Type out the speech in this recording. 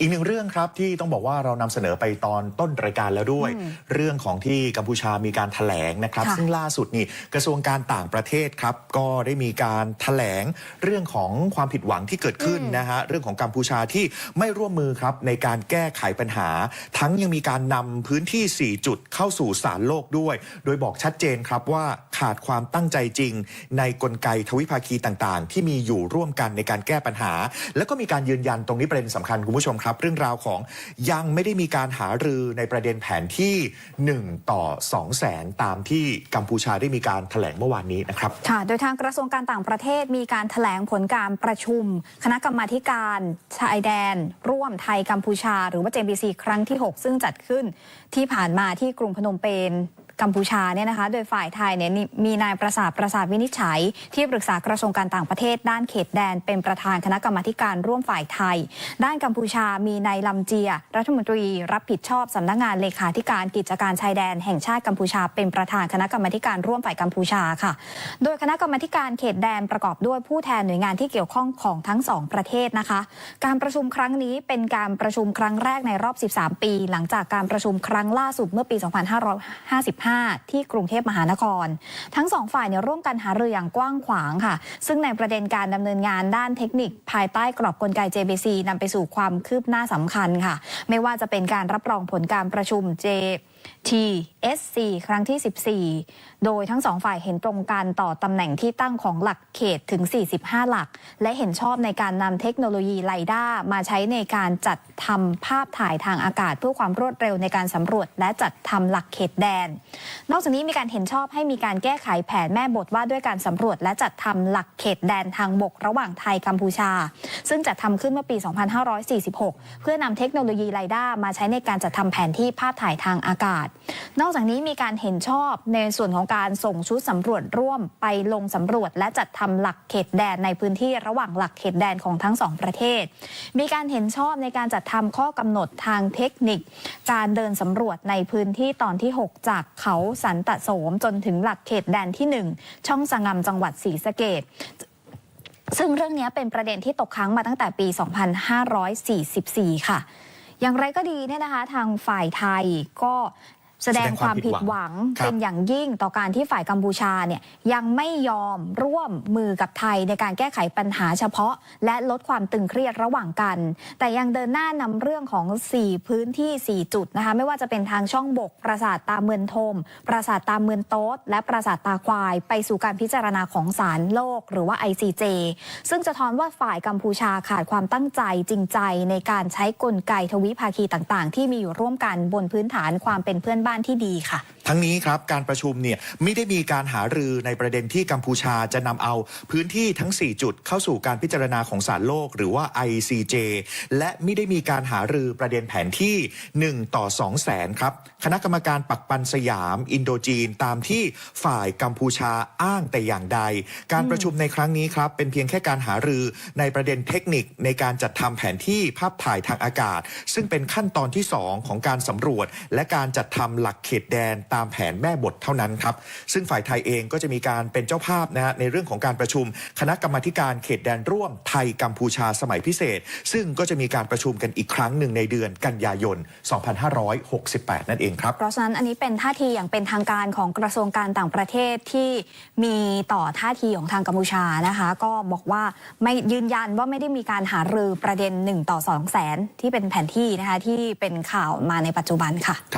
อีกหนึ่งเรื่องครับที่ต้องบอกว่าเรานำเสนอไปตอนต้นรายการแล้วด้วย เรื่องของที่กัมพูชามีการถแถลงนะครับค่ะซึ่งล่าสุดนี่กระทรวงการต่างประเทศครับ ก็ได้มีการถแถลงเรื่องของความผิดหวังที่เกิดขึ้นนะฮะเรื่องของกัมพูชาที่ไม่ร่วมมือครับในการแก้ไขปัญหา ทั้งยังมีการนำพื้นที่ 4 จุดเข้าสู่ศาลโลกด้วย โดยบอกชัดเจนครับว่าขาดความตั้งใจจริง ในกลไกทวิภาคีต่างๆ ที่มีอยู่ร่วมกันในการแก้ปัญหา แล้วก็มีการยืนยันตรงนี้ประเด็นสำคัญคุณผู้ชมครับเรื่องราวของยังไม่ได้มีการหารือในประเด็นแผนที่ 1 ต่อ 2 แสนตามที่กัมพูชาได้มีการแถลงเมื่อวานนี้นะครับค่ะโดยทางกระทรวงการต่างประเทศมีการถแถลงผลการประชุม คณะกรรมาธิการชายแดน ร่วมไทยกัมพูชา หรือว่า JBC ครั้งที่ 6 ซึ่งจัดขึ้นที่ผ่านมาที่กรุงพนมเปญ กัมพูชาเนี่ยนะคะ โดยฝ่ายไทยเนี่ยมีนายประสาทประสาทวินิจฉัย ที่ปรึกษากระทรวงการต่างประเทศ ด้านเขตแดน เป็นประธานคณะกรรมาการร่วมฝ่ายไทย ด้านกัมพูชามีนายลำเจีย รัฐมนตรี รับผิดชอบสำนักงานเลขาธิการกิจการชายแดนแห่งชาติกัมพูชา เป็นประธานคณะกรรมาการร่วมฝ่ายกัมพูชาค่ะ โดยคณะกรรมาการเขตแดนประกอบด้วยผู้แทนหน่วยงานที่เกี่ยวข้องของทั้งสองประเทศนะคะ การประชุมครั้งนี้เป็นการประชุมครั้งแรกในรอบ 13 ปี หลังจากการประชุมครั้งล่าสุดเมื่อปี 2555ที่กรุงเทพมหานคร ทั้งสองฝ่ายเนี่ยร่วมกันหารืออย่างกว้างขวางค่ะ ซึ่งในประเด็นการดำเนินงานด้านเทคนิค ภายใต้กรอบกลไก JBC นำไปสู่ความคืบหน้าสำคัญค่ะ ไม่ว่าจะเป็นการรับรองผลการประชุม J TSC ครั้งที่ 14 โดยทั้งสองฝ่ายเห็นตรงกันต่อตำแหน่งที่ตั้งของหลักเขตถึง 45 หลัก และเห็นชอบในการนำเทคโนโลยีไลด้ามาใช้ในการจัดทำภาพถ่ายทางอากาศ เพื่อความรวดเร็วในการสำรวจ และจัดทำหลักเขตแดน นอกจากนี้มีการเห็นชอบให้มีการแก้ไขแผนแม่บทว่าด้วยการสำรวจ และจัดทำหลักเขตแดนทางบกระหว่างไทยกัมพูชา ซึ่งจัดทำขึ้นเมื่อปี 2546 เพื่อนำเทคโนโลยีไลด้ามาใช้ในการจัดทำแผนที่ภาพถ่ายทางอากาศนอกจากนี้มีการเห็นชอบในส่วนของการส่งชุดสำรวจร่วมไปลงสำรวจ และจัดทำหลักเขตแดนในพื้นที่ระหว่างหลักเขตแดนของทั้งสองประเทศ มีการเห็นชอบในการจัดทำข้อกำหนดทางเทคนิค การเดินสำรวจในพื้นที่ตอนที่ 6 จากเขาสันตะโสมจนถึงหลักเขตแดนที่ 1 ช่องสงำจังหวัดศรีสะเกดซึ่งเรื่องนี้เป็นประเด็นที่ตกค้างมาตั้งแต่ปี 2544 ค่ะ อย่างไรก็ดีเนี่ยนะคะ ทางฝ่ายไทยก็ แสดงความผิดหวังครับเป็นอย่างยิ่งต่อการที่ฝ่ายกัมพูชาเนี่ยยังไม่ยอมร่วมมือกับไทยในการแก้ไขปัญหาเฉพาะ และลดความตึงเครียดระหว่างกัน แต่ยังเดินหน้านำเรื่องของ 4 พื้นที่ 4 จุดนะคะไม่ว่าจะเป็นทางช่องบก ปราสาทตาเมือนทม ปราสาทตาเมือนโต๊ด และปราสาทตาควาย ไปสู่การพิจารณาของศาลโลก หรือว่า ICJ ซึ่งจะท้อนว่าฝ่ายกัมพูชาขาดความตั้งใจจริงใจในการใช้กลไกทวิภาคีต่าง ๆ ที่มีอยู่ร่วมกันบนพื้นฐานความเป็นเพื่อนบ้านที่ดีค่ะ ทั้งนี้ครับการประชุมเนี่ยไม่ได้มีการหารือในประเด็นที่กัมพูชาจะนำเอาพื้นที่ทั้ง 4 จุดเข้าสู่การพิจารณาของศาลโลก หรือว่า ICJ และไม่ได้มีการหารือประเด็นแผนที่ 1 ต่อ 2 แสนครับ คณะกรรมการปักปันสยาม อินโดจีน ตามที่ฝ่ายกัมพูชาอ้างแต่อย่างใด การประชุมในครั้งนี้ครับเป็นเพียงแค่การหารือในประเด็นเทคนิคในการจัดทำแผนที่ภาพถ่ายทางอากาศ ซึ่งเป็นขั้นตอนที่ 2 ของการสำรวจ และการจัดทำหลักเขตแดนตามแผนแม่บทเท่านั้นครับ ซึ่งฝ่ายไทยเองก็จะมีการเป็นเจ้าภาพนะฮะในเรื่องของการประชุม คณะกรรมาการเขตแดนร่วมไทยกัมพูชาสมัยพิเศษ ซึ่งก็จะมีการประชุมกันอีกครั้งหนึ่งในเดือนกันยายน 2568 นั่นเองครับ เพราะฉะนั้นอันนี้เป็นท่าทีอย่างเป็นทางการของกระทรวงการต่างประเทศที่มีต่อท่าทีของทางกัมพูชานะคะ ก็บอกว่าไม่ยืนยันว่าไม่ได้มีการหารือประเด็น 1 ต่อ 2 แสนที่เป็นแผนที่นะคะที่เป็นข่าวมาในปัจจุบันค่ะ